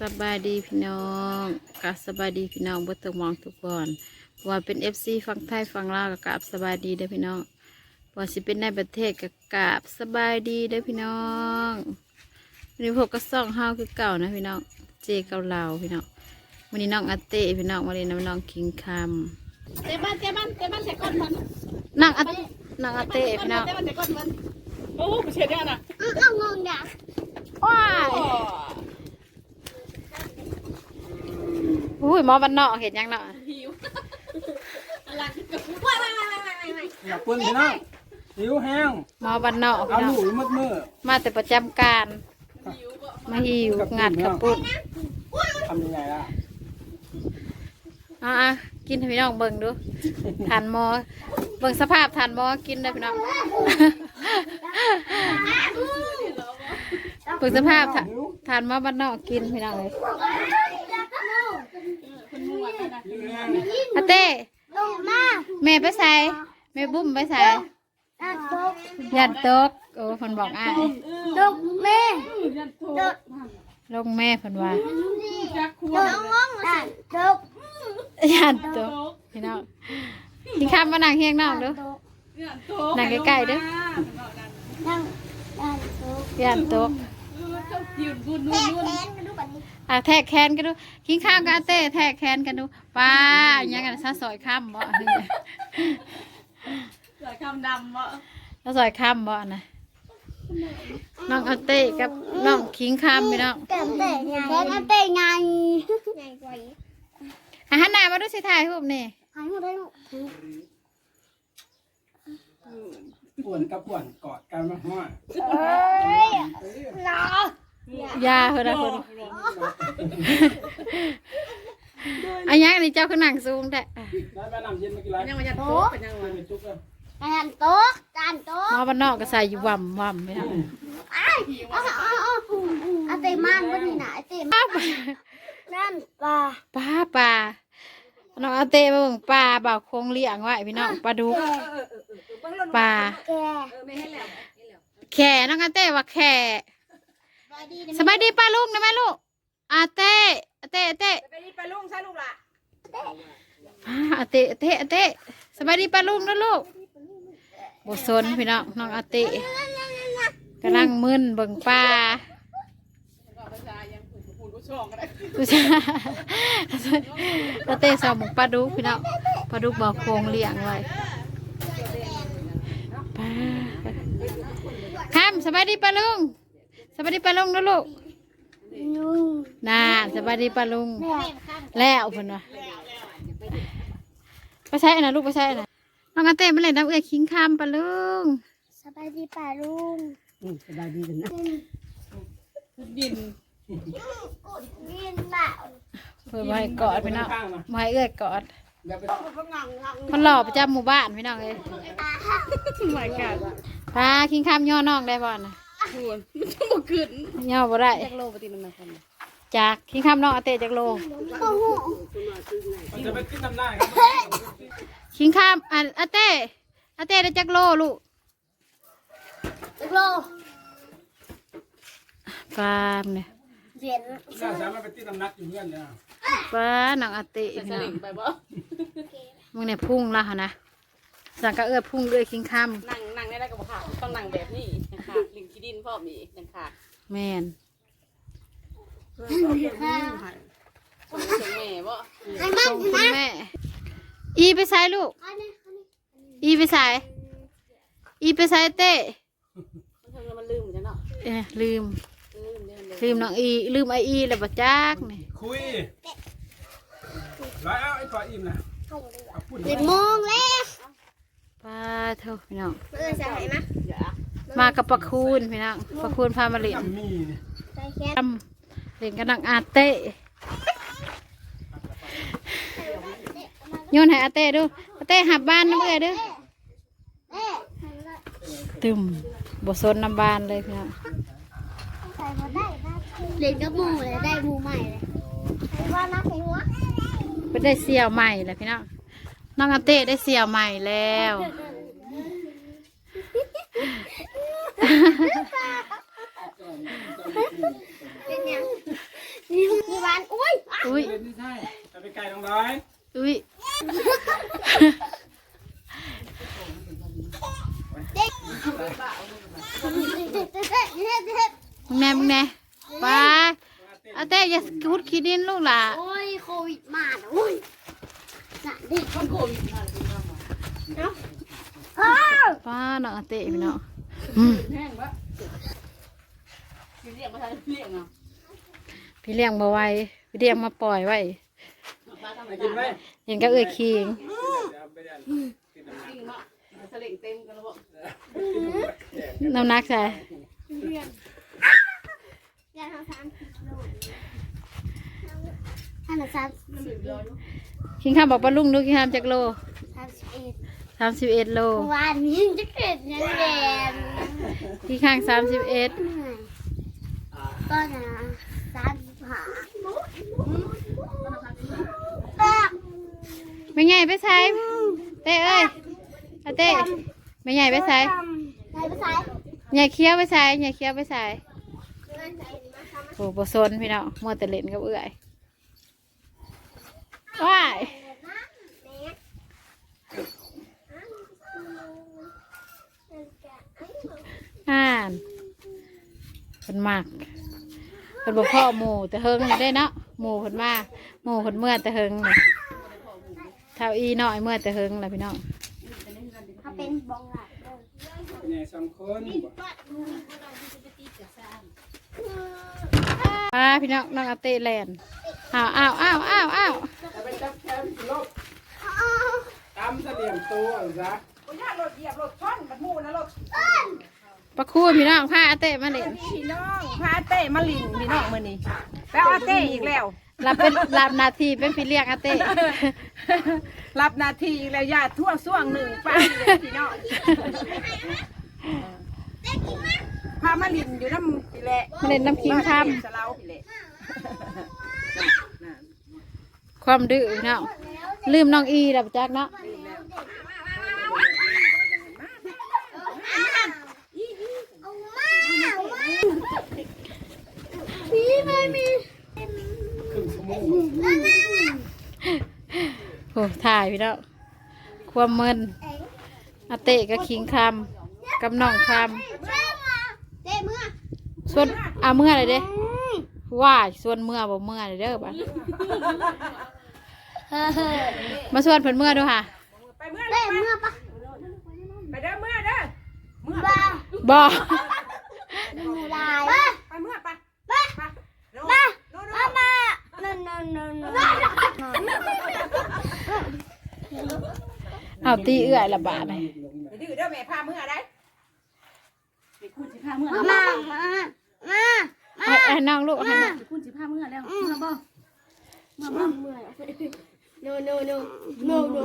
สบายดีพี่น้องกะสบายดีพี่น้องเบ่ต้องมองทุกคนว่าเป็นเอฟซีฝั่งไทยฝั่งลาวกะกราบสบายดีเด้อพี่น้องว่าสิเป็นในประเทศกะกราบสบายดีเด้อพี่น้องวันนี้พวกก็ซ่องห้าวคือเก่านะพี่น้องเจเกาเหลาพี่น้องวันนี้น้องอาเต้พี่น้องวันนี้น้องคิงคเตะบ้านเตะบ้านเตะบ้านใส่ก้อนมันำน้องอาน้องอาเต้พี่น้องเตะบ้านใส่ก้อนมันโอ้ไม่ใช่เนี่ยนะเอางงดักว้าย อุ้ยหมอวันนอกเห็นยังเนาะหิวอะไรกับว้ายว้ายว้ายว้ายว้ายอยากปุ่นพี่น้องหิวแห้งหมอวันนอกเอาพี่น้องหมูมืดมืดมาแต่ประจำการ หิวบ่มาหิวงัดกระปุกทำยังไงล่ะอะๆกินให้พี่น้องเบิ่งดูทานหมอเบิ่งสภาพทานหมอกินได้พี่น้อง เบิ่งสภาพทาทานหมอบ้านนอกกินพี่น้องเลย คนมั่วนะ หิวแห้ง อาเต้ลงมาแม่ไปใส่แม่บุ้มไปใส่ดักตกยันตกโอ้คนบอกอ้ายตกแม่ยันโทตกลงแม่เพิ่นว่าจักควตรกงงดักตกยันตกพี่น้องกินข้าวมานั่งเฮียงน้องดูตกยันโทนั่งใกล้ๆเด้อนั่งดักตก ยันตกยืนกุนนู่แค่นนู่นแขนกันดูบัดนี้อะแทกแขนกันดูกินข้าวกับอาเต้แทกแขนกันดูป้าอย่างกันซะสอยข้ามบ่ใส่คำดำบ่ซะสอยข้ามบ่นะน้องอาเต้กับน้องคิงข้ามพี่น้องแก้มเตะไงแขนอันเตะไงไงกว่าอีกอาหารหน้ามาดูสิถ่ายรูปนี่หายหมดเลยลูกป่วนกับป่วนกอดกันมาห้อยเอ้ยรอ ยาเพิ่นนะเพิ่นอันยังนี่เจ้าคือหนังสูงแต่ได้ไปน้ำเย็นมากี่ไรยังมายันโทเป็นยังไงไปจุกเลยจานตกจานตกหมอบ้านนอกก็ใส่อยู่ว่ำว่ำไม่ทำไอ้เอาเอาเอาเอาเตะมันวันนี้นะเตะมันนั่นปลาป้าปลาน้องอาเต้มาเบิ่งปลาบ่าวโคงเลี้ยงไว้พี่น้องปลาดุกปลาแกแข่น้องอาเต้ว่าแข่สบายดีป้าลุงนะแม่ลูกอาเต้อาเต้อาเต้ไปรีบไปลุงใช่ลูกล่ะอ่าอาเต้อาเต้อาเต้สบายดีป้าลุงนะลูกบสนพี่น้องน้องอาเต้กำลังมึนเบิ่งปลาภาษายังผูกผูกช่องก็ได้ดูจ้าอาเต้สาวหมกปลาดุกพี่น้องปลาดุกบ่าวโคงเลี้ยงไว้ปลาคำสบายดีป้าลุง สบายดีป้าลุงนะลูกลุงน่าสบายดีป้าลุงแม่แล้วเพิ่นว่าไปใช่นะลูกไปใช่นะน้องอาเต้มาเล่นน้ำเอื้อคิงคำป้าลุง สบายดีป่าลุงสบายดีกันนะดินกินบ่าเพื่อมาให้กอดพี่น้องมาให้เอื้อกอดเดี๋ยวไปมันหล่อประจำหมู่บ้านพี่น้องเลยหมายกันปลาคิงคำย่อน้องได้บ่นะ ควรมันต้องบ่ขึ้นย่อบ่ได้จักโลปฏิมันมาคนจากคิงคำน้องอาเต้จากโลโอ้โหมันจะไปกินน้ำหน้าครับคิงคำอันอาเต้อาเต้ได้จากโลลูกอีกโลปลาเนี่ยเสียนน่าจะมาไปตีน้ำหนักอยู่เพื่อนเนี่ยปลาน้องอาเต้ใส่พี่สน้อลิงงไปบ่ มึงเนี่ยพุ่งและเหรอนะ สั่งกระเอื้อพุ่งเอื้อคิงคนั่งนั่งได้แล้วก็บ่ขาต้องนั่งแบบนี้นะคะลิงขี้ดินพ่อมีนะคะำแม่นส่งแม่บ่ไอ้มันส่งคุณนะแม่ อีไปใส่ลูกอันนี้อันนี้อีไปใส่อีไปใส่เต้มันทำแล้วมันลืมเหมือนกันเนาะเอ้ยลืม ลืมเนี่ยมันลืมน้องอี ลืมไออีแล้วบัจักนี่คุยร้อยเอาไอ้ขออิ่มนะเอาปุ่นเจ็ดโมงแล้ว ป้าเท่าพี่น้องเออใส่นะอย่ามากับประคูนพี่น้องประคูนพามาเล่นจำมีนี่ใส่แค่ทำเล่นกับน้องอาเต้โยนให้อาเต้ดูอาเต้หับบ้านน้ำเอ้ยเด้อเอ๊ะตึมบสนน้ำบานเลยพี่น้องใส่มาได้นะเล่นกับหมูเลยได้หมูใหม่เลยใส่ว่านะใส่หัวเป็นได้เสี่ยวใหม่แล้วพี่น้อง น้องอาเต้ได้เสี่ยวใหม่แล้ว เป็นยังอุ้ยเล่นไม่ใช่จะไปไกลน้องร้อยอุ้ยเด็ดเด็ดเด็ดเด็ดเด็ดมึงแน่มึงแน่ไปอาเต้อย่าคุดขี้ดินลูกหล่ะโอ้ยโควิดมาน่ะโอ้ย น่ะเด็กมันโควิดมาเลยมาหมดอ้าวป้าน้องอาเต้พี่น้องอืมแห้งปะเรียกมาทางเรียกเนาะพี่เลี้ยงมาไว้พี่เลี้ยงมาปล่อยไว้ป้าทำไปไมกินไหมเห็นก็เอ่ยคิงจะไปยันกินน้ำหนักจริงเนาะสลิงเต็มกันแล้วบอกน้ำหนักใส่ อย่าทำสามสิบโลอั นละสามสิบโลคิงข้ามบอกปลาลุงดูคิงข้ามจากโลสามสิบเอ็ดสามสิบเอ็ดโลเมื่อวานนี้จะเกิดยังแดงคิงข้างสามสิบเอ็ดเหนื่อยก็นะสามสิบห้าอะไม่ใหญ่ไปใส่เต้เอ้ยอาเต้ไม่ใหญ่ไปใส่ไหนไปใส่ใหญ่เคี้ยวไปใส่ใหญ่เคี้ยวไปใส่โอ้โหโซนพี่น้องมัวแต่เล่นกับเอื่อย ว้ายอ่านเป็นมากเป็นบ่พ่อหมูแต่เฮิงได้เนาะหมูเพิ่นมาหมูเพิ่นเมื่อแต่เฮิงนี่เท่าอีน้อยเมื่อแต่เฮิงล่ะพี่น้องเขาเป็นบองหลักเลยเป็นไงสองคนมาพี่น้องน้องอาเตแลนอ้าวอ้าวอ้าวอ้าวอ้าว จะไปจับแคมป์ลบ ตามเสลี่ยมตัวซะประคูพี่น้องพาอาเต้มาเล่นพี่น้องพาเต้มาลินพี่น้องมือนี้แล้วอาเต้อีกแล้วรับเป็นรับหนาทีเป็นพี่เลี้ยงอาเต้รับหนาทีอีกแล้วญาติทั่วส่วงหนึ่งป้าเลยพี่น้องพามาลินอยู่น้ำพี่แหละมาเล่นน้ำคิงคสะเลาพี่แหละำความดื้อพี่น้องลืมน้องอีดับจักเนาะ พี่ไม่มีครึ่งชั่วโมงโอ้ถ่ายพี่น้องความเมินอาเต้กับคิงคำกับน้องคเต้เมื่อำส่วนอาเมื่ออะไรเด้ว่าส่วนเมื่อบ่เมื่อเลยเด้อบ้านมาส่วนเพิ่นเมื่อดูค่ะไปเมื่อเต้เมื่อปะไปเด้อเมื่อเด้อเมื่อบ้า บ่ ดูลาย ไปเมื่อไป บ้า ไปโน่น บ้า โน่น บ้าบ้านั่นนั่นนั่นนั่น เอาตีเอื้อยละบาทเลยไปดื้อเด้อแม่พาเมื่อได้ไปคุณสิผ้าเมื่อมาแล้วมามาให้ให้น้องลูกให้น้องไปคุณสิผ้าเมื่อแล้วเมื่อบ่โนโนโนโนโน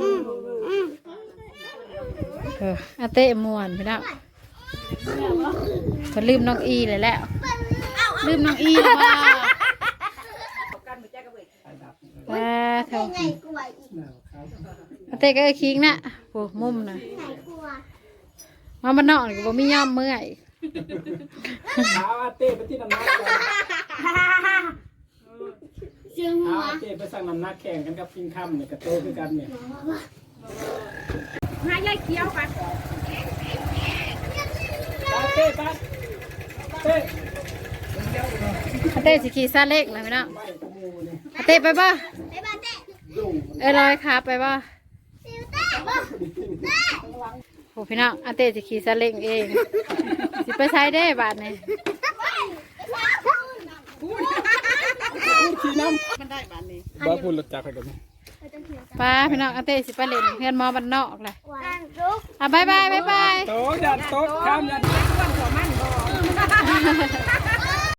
เอออาเต้มวนพี่น้องเพิ่นลืมน้องอีเลยแล้ว ลืมน้องอีแล้วว่ากันมือแจ้กับเวทว้าเท่าไงกลัวอีกอา เต้ก็คิงนะโอ้มุมนะไหนกลัวมาบ้านนอกนี่ก็บ่มีย่อมเมื่อยเอาอาเต้ไปที่น้ำหนักก่อนเสียงหัเอาวอาเต้ไปสั่งน้ำหนักแข่งกันกับกินค่ำเนี่ยกับโตคือกันเนี่ยหายายเคี้ยวไปอาเต้ไปเต้อาเต้สิขี่ซาเล็กเลยพี่น้องไปกูมูเนี่ยอาเต้ไปบ่ไปบ้านเต้ดุ้งเอ้ยลอยขาไปบ่ซิวเต้บ้าเต้ โอ้พี่น้องอาเต้สิขี่ซาเล็กเอง สิไปใช้ได้บาทนี่ขี่น้มันได้บานนี้ำบ้าพูดรถจักรไปกันป้าพี่น้องอาเต้สิไปเล่นเพื่อนหมอบ้านนอกเลยวันลุกอะบายบายบายบายโตยันโต๊ะข้ามยัน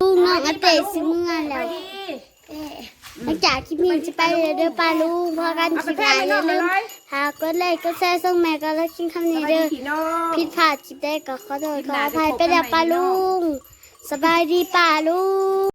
ลุงน้องอาเต้สิเมื่อแล้วเต้ หลังจากที่มีจะไปเด้อป้าลุงพอกันสิกายอย่าลืมหากกดไลค์กดแชร์ส่งแม่ก็แล้วกินคำนี้เด้อพี่น้องผิดพลาดจิตได้ก็ขอโทษขออภัยไปแล้วป้าลุงสบายดีป้าลุง